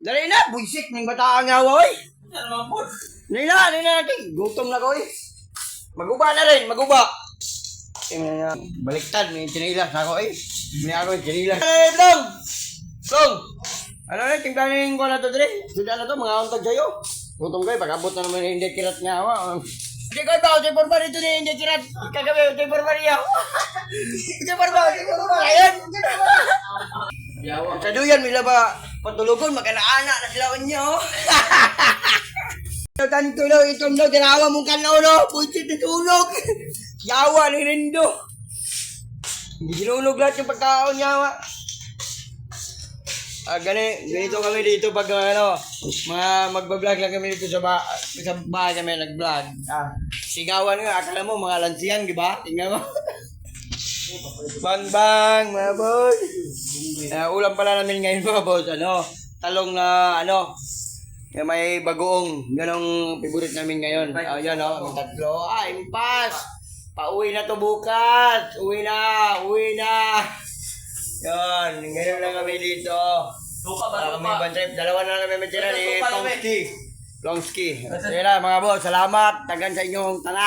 Dali na, buisit ng bata ang awa, oy. Ano? Dali na, dali na natin. Gutom na ko, oy. Maguba na rin, maguba. Tingnan nga, baliktad, may chinilas ako, eh. May ako yung chinilas. Eh, Long! Long! Ano na, tingnan ko na to, Dre. Suda na to, mga untag sa'yo. Gutom kayo, pag-abot na naman hindi kirat nga, awa. Hindi ko ba, hindi porma rito na hindi kirat. Kagabi, hindi porma riya. Hindi porma, hindi porma. Ayan! Yawa. Sa duyan, mila ba patulugon, magkanaana na sila oh. Tan tulo, itong no, dinawa mong kanaw, no. Pusit na tunog. Yawa ni Rindo. Hindi sinunog lahat yung pagkaon niya, wa. Ah, gani, ganito kami dito pag ano, mga magbablog lang kami dito sa, ba sa bahay kami nag-vlog. Ah, sigawan nga, akala mo mga lansiyan, di ba? Tingnan mo. bang bang, mga boy. Uh, ulam pala namin ngayon mga boss, ano, talong na, ano, yung may bagoong, ganong favorite namin ngayon. Ayan, oh, ang tatlo. Ah, impas! Pauwi na to bukas! Uwi na! Uwi na! Yan, ngayon lang kami dito. Luka ba? Luka. ibang trip. Dalawa na namin may tira ni luka, Longski. Sige na, mga boss, salamat. Tagan sa inyong tanan.